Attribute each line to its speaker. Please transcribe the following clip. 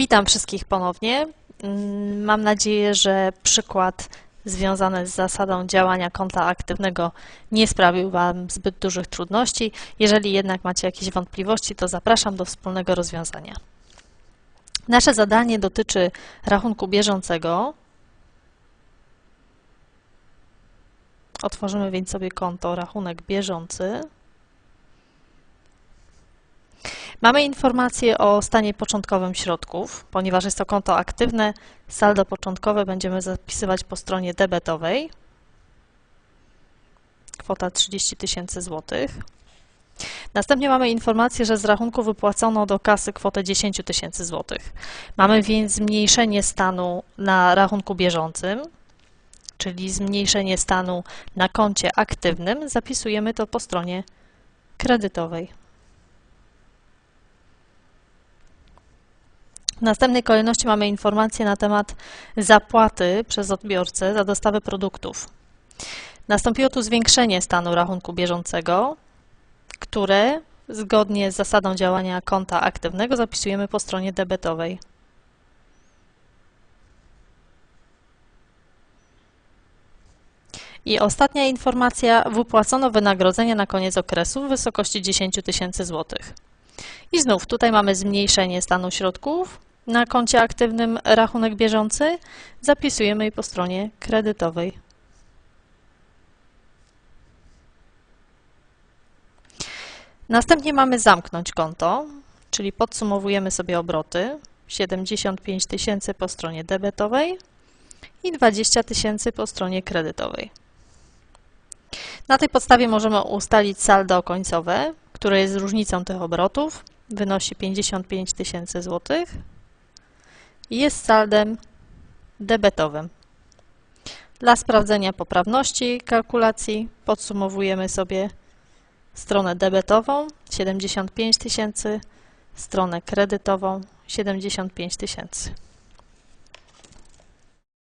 Speaker 1: Witam wszystkich ponownie. Mm, Mam nadzieję, że przykład związany z zasadą działania konta aktywnego nie sprawił Wam zbyt dużych trudności. Jeżeli jednak macie jakieś wątpliwości, to zapraszam do wspólnego rozwiązania. Nasze zadanie dotyczy rachunku bieżącego. Otworzymy więc sobie konto rachunek bieżący. Mamy informację o stanie początkowym środków. Ponieważ jest to konto aktywne, saldo początkowe będziemy zapisywać po stronie debetowej. Kwota 30 tysięcy złotych. Następnie mamy informację, że z rachunku wypłacono do kasy kwotę 10 tysięcy złotych. Mamy więc zmniejszenie stanu na rachunku bieżącym, czyli zmniejszenie stanu na koncie aktywnym. Zapisujemy to po stronie kredytowej. W następnej kolejności mamy informację na temat zapłaty przez odbiorcę za dostawę produktów. Nastąpiło tu zwiększenie stanu rachunku bieżącego, które zgodnie z zasadą działania konta aktywnego zapisujemy po stronie debetowej. I ostatnia informacja, wypłacono wynagrodzenie na koniec okresu w wysokości 10 tysięcy złotych. I znów tutaj mamy zmniejszenie stanu środków. Na koncie aktywnym rachunek bieżący zapisujemy je po stronie kredytowej. Następnie mamy zamknąć konto, czyli podsumowujemy sobie obroty. 75 tysięcy po stronie debetowej i 20 tysięcy po stronie kredytowej. Na tej podstawie możemy ustalić saldo końcowe, które jest różnicą tych obrotów. Wynosi 55 tysięcy złotych jest saldem debetowym. Dla sprawdzenia poprawności kalkulacji podsumowujemy sobie stronę debetową 75 tysięcy, stronę kredytową 75 tysięcy.